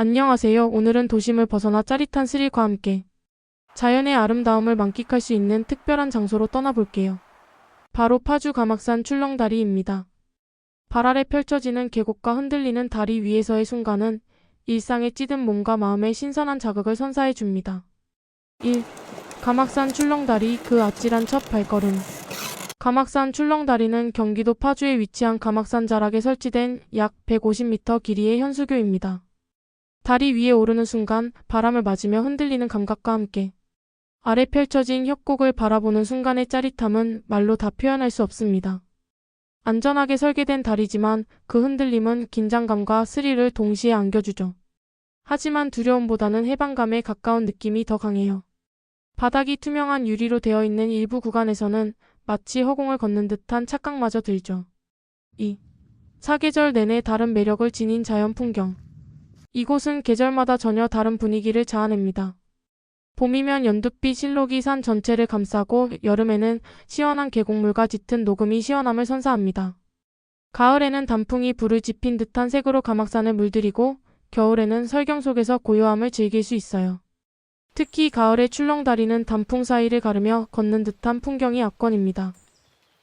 안녕하세요. 오늘은 도심을 벗어나 짜릿한 스릴과 함께 자연의 아름다움을 만끽할 수 있는 특별한 장소로 떠나볼게요. 바로 파주 가막산 출렁다리입니다. 발 아래 펼쳐지는 계곡과 흔들리는 다리 위에서의 순간은 일상에 찌든 몸과 마음에 신선한 자극을 선사해 줍니다. 1. 가막산 출렁다리 그 아찔한 첫 발걸음 가막산 출렁다리는 경기도 파주에 위치한 가막산 자락에 설치된 약 150m 길이의 현수교입니다. 다리 위에 오르는 순간 바람을 맞으며 흔들리는 감각과 함께 아래 펼쳐진 협곡을 바라보는 순간의 짜릿함은 말로 다 표현할 수 없습니다. 안전하게 설계된 다리지만 그 흔들림은 긴장감과 스릴을 동시에 안겨주죠. 하지만 두려움보다는 해방감에 가까운 느낌이 더 강해요. 바닥이 투명한 유리로 되어 있는 일부 구간에서는 마치 허공을 걷는 듯한 착각마저 들죠. 2. 사계절 내내 다른 매력을 지닌 자연 풍경. 이곳은 계절마다 전혀 다른 분위기를 자아냅니다. 봄이면 연두빛 실록이 산 전체를 감싸고 여름에는 시원한 계곡물과 짙은 녹음이 시원함을 선사합니다. 가을에는 단풍이 불을 지핀 듯한 색으로 가막산을 물들이고 겨울에는 설경 속에서 고요함을 즐길 수 있어요. 특히 가을의 출렁다리는 단풍 사이를 가르며 걷는 듯한 풍경이 압권입니다.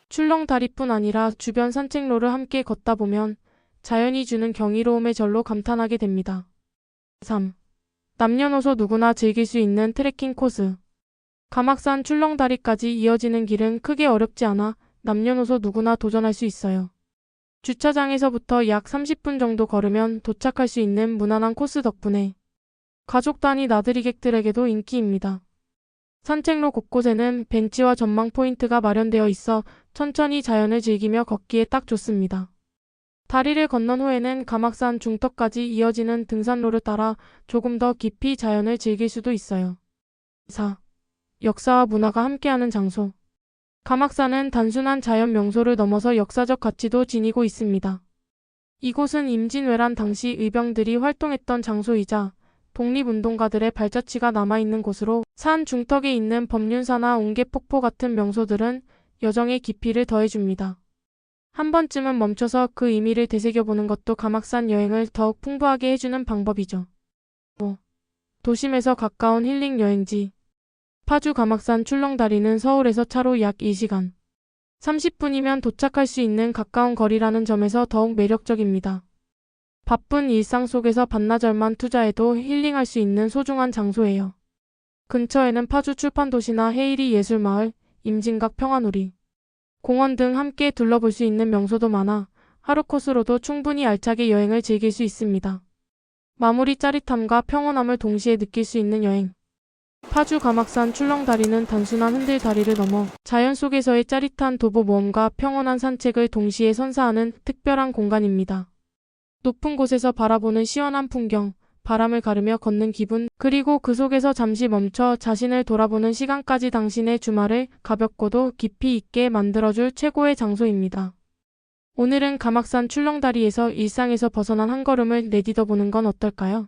출렁다리뿐 아니라 주변 산책로를 함께 걷다 보면 자연이 주는 경이로움에 절로 감탄하게 됩니다. 3. 남녀노소 누구나 즐길 수 있는 트레킹 코스. 가막산 출렁다리까지 이어지는 길은 크게 어렵지 않아 남녀노소 누구나 도전할 수 있어요. 주차장에서부터 약 30분 정도 걸으면 도착할 수 있는 무난한 코스 덕분에 가족 단위 나들이객들에게도 인기입니다. 산책로 곳곳에는 벤치와 전망 포인트가 마련되어 있어 천천히 자연을 즐기며 걷기에 딱 좋습니다. 다리를 건넌 후에는 가막산 중턱까지 이어지는 등산로를 따라 조금 더 깊이 자연을 즐길 수도 있어요. 4. 역사와 문화가 함께하는 장소. 가막산은 단순한 자연 명소를 넘어서 역사적 가치도 지니고 있습니다. 이곳은 임진왜란 당시 의병들이 활동했던 장소이자 독립운동가들의 발자취가 남아있는 곳으로 산 중턱에 있는 법륜사나 옹계폭포 같은 명소들은 여정의 깊이를 더해줍니다. 한 번쯤은 멈춰서 그 의미를 되새겨보는 것도 가막산 여행을 더욱 풍부하게 해주는 방법이죠. 5. 도심에서 가까운 힐링 여행지. 파주 가막산 출렁다리는 서울에서 차로 약 2시간. 30분이면 도착할 수 있는 가까운 거리라는 점에서 더욱 매력적입니다. 바쁜 일상 속에서 반나절만 투자해도 힐링할 수 있는 소중한 장소예요. 근처에는 파주 출판도시나 헤이리 예술마을, 임진각 평화누리, 공원 등 함께 둘러볼 수 있는 명소도 많아 하루 코스로도 충분히 알차게 여행을 즐길 수 있습니다. 마무리 짜릿함과 평온함을 동시에 느낄 수 있는 여행. 파주 가막산 출렁다리는 단순한 흔들 다리를 넘어 자연 속에서의 짜릿한 도보 모험과 평온한 산책을 동시에 선사하는 특별한 공간입니다. 높은 곳에서 바라보는 시원한 풍경, 바람을 가르며 걷는 기분, 그리고 그 속에서 잠시 멈춰 자신을 돌아보는 시간까지 당신의 주말을 가볍고도 깊이 있게 만들어줄 최고의 장소입니다. 오늘은 가막산 출렁다리에서 일상에서 벗어난 한 걸음을 내딛어 보는 건 어떨까요?